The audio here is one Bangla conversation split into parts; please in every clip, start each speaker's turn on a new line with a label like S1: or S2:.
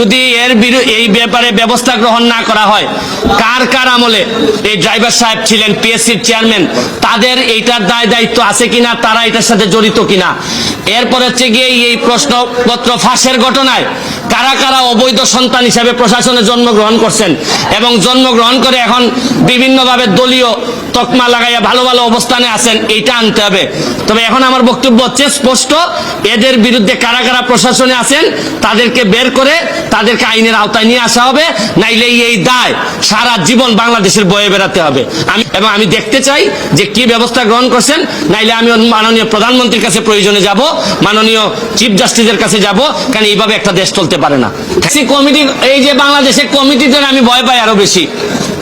S1: যদি এর এই ব্যাপারে ব্যবস্থা গ্রহণ না করা হয়, কার কার আমলে এই ড্রাইভার সাহেব ছিলেন, পিএসসির চেয়ারম্যান, তাদের এইটার দায় দায়িত্ব আছে কিনা, তারা এটার সাথে জড়িত কিনা? এরপর হচ্ছে গিয়ে এই প্রশ্নপত্র ফাঁসের ঘটনায় কারা কারা অবৈধ সন্তান হিসাবে প্রশাসনে জন্মগ্রহণ করছেন এবং জন্মগ্রহণ করে এখন বিভিন্নভাবে দলীয় তকমা লাগাইয়া ভালো ভালো অবস্থানে আছেন, এইটা আনতে হবে। তবে এখন আমার বক্তব্য হচ্ছে, স্পষ্ট, এদের বিরুদ্ধে কারা কারা প্রশাসনে আছেন, তাদেরকে বের করে তাদেরকে আইনের আওতায় নিয়ে আসা হবে, নাইলে এই দায় সারা জীবন বাংলাদেশের বয়ে বেড়াতে হবে। আমি এবং আমি দেখতে চাই যে কি ব্যবস্থা গ্রহণ করছেন, নাইলে আমি মাননীয় প্রধানমন্ত্রীর কাছে প্রয়োজনে যাব, মাননীয় চিফ জাস্টিসের কাছে যাব কারণ এইভাবে একটা দেশ চলতে পারে না। সেই কমিটি, এই যে বাংলাদেশের কমিটিদের আমি ভয় পাই আরও বেশি।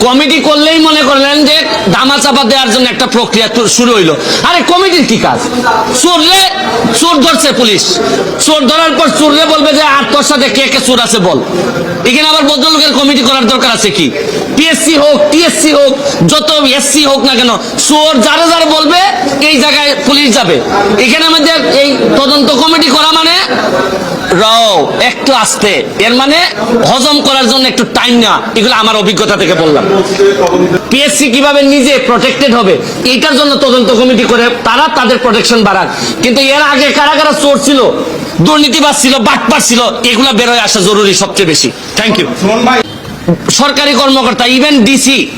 S1: কমিটি করলেই মনে করলেন যে দামা চাপা দেওয়ার জন্য একটা প্রক্রিয়া শুরু হইল। আরে কমিটির কি কাজ? চোরলে চোর ধরছে পুলিশ। চোর ধরার পর চোরলে বলবে যে আর তোর সাথে কে কে চোর আছে বল। এখানে আবার ভদ্রলোকের কমিটি করার দরকার আছে কি? পিএসসি হোক টিএসসি হোক, যত এসসি হোক না কেন, চোর যারা যারা বলবে, এই জায়গায় পুলিশ যাবে। এখানে আমাদের এই তদন্ত কমিটি করা মানে রাও, একটু আসতে। এর মানে হজম করার জন্য একটু টাইম না এগুলো আমার অভিজ্ঞতা থেকে বললাম। পিএসসি কীভাবে নিজে প্রটেক্টেড হবে, এইটার জন্য তদন্ত কমিটি করে তারা তাদের প্রোটেকশন বাড়াক। কিন্তু এর আগে কারা কারা চোর ছিল, দুর্নীতিবাজ ছিল বাটপার ছিল, এগুলা বেরোয় আসা জরুরি সবচেয়ে বেশি। থ্যাংক ইউ সরকারি কর্মকর্তা ইভেন ডিসি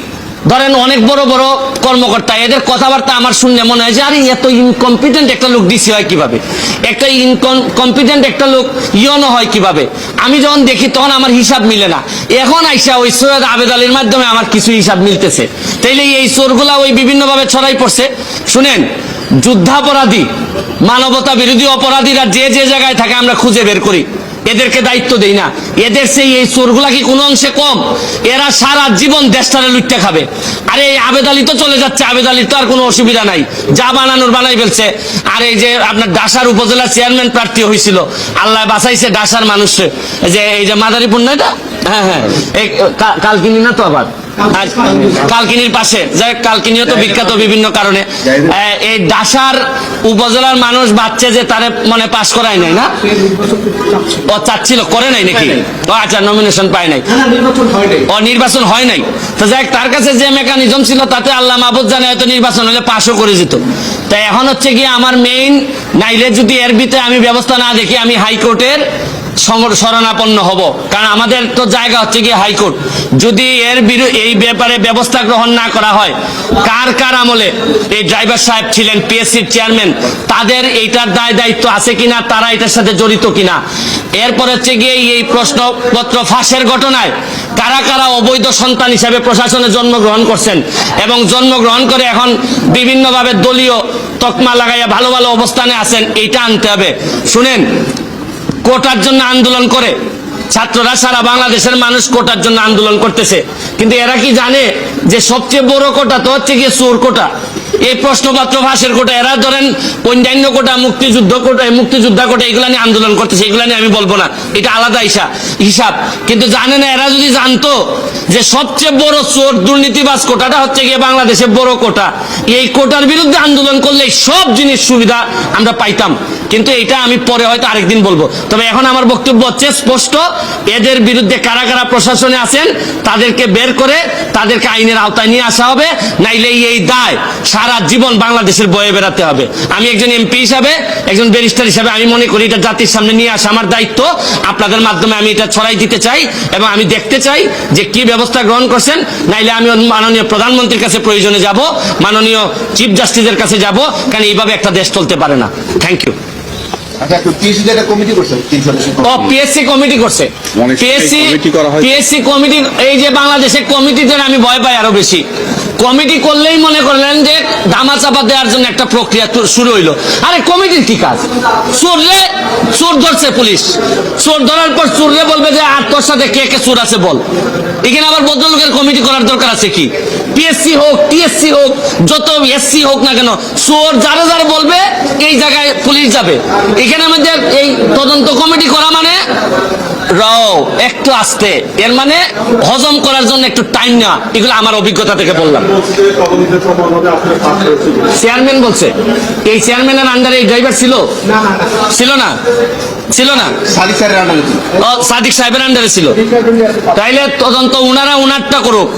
S1: ধরেন অনেক বড় বড় কর্মকর্তা, এদের কথাবার্তা আমার শুনলে মনে হয় যে, আরে এত ইনকম্পিটেন্ট একটা লোক ডিসি হয় কীভাবে? একটা ইনকম্পিটেন্ট একটা লোক ইয়নো হয় কীভাবে? আমি যখন দেখি তখন আমার হিসাব মিলে না। এখন আইসা ওই সৈয়দ আবেদ আলীর মাধ্যমে আমার কিছু হিসাব মিলতেছে। তাইলে এই চোরগুলা ওই বিভিন্নভাবে ছড়াই পড়ছে। শুনেন, যুদ্ধাপরাধী, মানবতা বিরোধী অপরাধীরা যে যে জায়গায় থাকে আমরা খুঁজে বের করি। এদেরকে দায়িত্ব দেই না। এদের সেই এই চোরগুলা কি কোনো অংশে কম? এরা সারা জীবন দেশটারে লুটতে খাবে। আর এই আবেদ আলী তো চলে যাচ্ছে। আবেদ আলীর তো আর কোনো অসুবিধা নাই। যা বানানোর বানাই ফেলছে। আর এই যে আপনার ডাসার উপজেলা চেয়ারম্যান প্রার্থী হয়েছিল। আল্লাহ বাঁচাইছে ডাসার মানুষ। যে, এই যে মাদারীপুর না এটা? হ্যাঁ হ্যাঁ। এই কালকিনি না তো আবার? কালকিনির পাশে। যাই কালকিনিও তো বিখ্যাত বিভিন্ন কারণে। এই ডাসার উপজেলার মানুষ বাচ্চা যে তারে মানে পাস করায় নাই না? ও চাচ্ছিল করে নাই নাকি? ও আচ্ছা নমিনেশন পায় নাই। ও নির্বাচন হয় নাই। তো যাই তার কাছে যে মেকানিজম ছিল তাতে আল্লাহ মাহবুদ জানে হয়তো নির্বাচন হলে পাশও করে যেত। তাই এখন হচ্ছে গিয়ে আমার মেইন নাইলে যদি এর ভিতরে আমি ব্যবস্থা না দেখি আমি হাইকোর্টের শরণাপন্ন হব। কারণ আমাদের তো জায়গা হচ্ছে গিয়ে হাইকোর্ট। যদি এর বিরু- এই ব্যাপারে ব্যবস্থা গ্রহণ না করা হয়, কার কার আমলে এই ড্রাইভার সাহেব ছিলেন পিএসসির চেয়ারম্যান, তাদের এইটার দায় দায়িত্ব আছে কিনা, তারা এটার সাথে জড়িত কিনা? এরপর হচ্ছে গিয়ে এই প্রশ্নপত্র ফাঁসের ঘটনায় কারা কারা অবৈধ সন্তান হিসাবে প্রশাসনে জন্মগ্রহণ করছেন এবং জন্মগ্রহণ করে এখন বিভিন্নভাবে দলীয় তকমা লাগাইয়া ভালো ভালো অবস্থানে আছেন, এইটা আনতে হবে। শুনেন কোটার জন্য আন্দোলন করে। ছাত্ররা সারা বাংলাদেশের মানুষ কোটার জন্য আন্দোলন করতেছে। কিন্তু এরা কি জানে যে সবচেয়ে বড় কোটা তো হচ্ছে গিয়ে চোর কোটা? এই প্রশ্নপত্র ফাঁসের কোটা, এরা ধরেন অন্যান্য কোটা, মুক্তিযুদ্ধ কোটা মুক্তিযোদ্ধা কোটা, এগুলা নিয়ে আন্দোলন করতেছে, এগুলা নিয়ে আমি বলব না। এটা আলাদা হিসাব হিসাব। কিন্তু জানে না এরা যদি জানতো যে সবচেয়ে বড় চোর দুর্নীতিবাজ কোটাটা হচ্ছে গিয়ে বাংলাদেশের বড় কোটা। এই কোটার বিরুদ্ধে আন্দোলন করলে সব জিনিস সুবিধা আমরা পাইতাম। কিন্তু এটা আমি পরে হয়তো আরেকদিন বলব। তবে এখন আমার বক্তব্য হচ্ছে স্পষ্ট, এদের বিরুদ্ধে কারা কারা প্রশাসনে আছেন তাদেরকে বের করে তাদেরকে আইনের আওতায় নিয়ে আসা হবে, নাইলে এই দায় সারা জীবন বাংলাদেশের বয়ে বেড়াতে হবে। আমি একজন এমপি হিসাবে, একজন ব্যারিস্টার হিসাবে আমি মনে করি এটা জাতির সামনে নিয়ে আসা আমার দায়িত্ব। আপনাদের মাধ্যমে আমি এটা ছড়াই দিতে চাই এবং আমি দেখতে চাই যে কি ব্যবস্থা গ্রহণ করছেন, নাইলে আমি মাননীয় প্রধানমন্ত্রীর কাছে প্রয়োজনে যাব, মাননীয় চিফ জাস্টিসের কাছে যাব কারণ এইভাবে একটা দেশ চলতে পারে না। থ্যাংক ইউ
S2: আচ্ছা একটু পিএসসি একটা কমিটি করছে তিন সদস্য
S1: ও পিএসসি কমিটি করছে।
S3: অনেক সময়
S1: পিএসসি
S3: কমিটি করা হয়।
S1: পিএসসি কমিটি এই যে বাংলাদেশের কমিটিতে আমি ভয় পাই আরও বেশি। কমিটি করলেই মনে করলেন যে ধামা চাপা দেওয়ার জন্য একটা প্রক্রিয়া শুরু হইল। আরে কমিটির কি কাজ চোরলে চোর ধরছে পুলিশ। চোর ধরার পর চোরলে বলবে যে আর তোর সাথে কে কে চোর আছে বল? এখানে আবার ভদ্রলোকের কমিটি করার দরকার আছে কি? পিএসসি হোক টিএসসি হোক যত এসসি হোক না কেন চোর যারা যারা বলবে এই জায়গায় পুলিশ যাবে। এখানে আমাদের এই তদন্ত কমিটি করা মানে রাও একটু আসতে। এর মানে হজম করার জন্য একটু টাইম না এগুলো আমার অভিজ্ঞতা থেকে বললাম। চেয়ারম্যান বলছে এই চেয়ারম্যানের আন্ডারে এই ড্রাইভার ছিল? ছিল না? ছিল না? সাদিক সাহেবের আন্ডারে ছিল। তাইলে তদন্ত উনারা উনারটা করুক।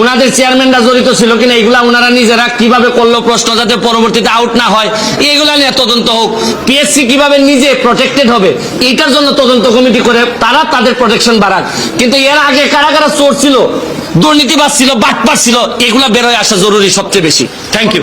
S1: উনাদের চেয়ারম্যানরা জড়িত ছিল কিনা এগুলা উনারা নিজেরা কীভাবে করল প্রশ্ন যাতে পরবর্তীতে আউট না হয় এগুলা নিয়ে তদন্ত হোক। পিএসসি কীভাবে নিজে প্রোটেক্টেড হবে এইটার জন্য তদন্ত কমিটি করে তারা তাদের প্রোটেকশন বাড়াক। কিন্তু এর আগে কারা কারা চোর ছিল দুর্নীতিবাজ ছিল বাটপার ছিল এগুলা বেরোয় আসা জরুরি সবচেয়ে বেশি। Thank you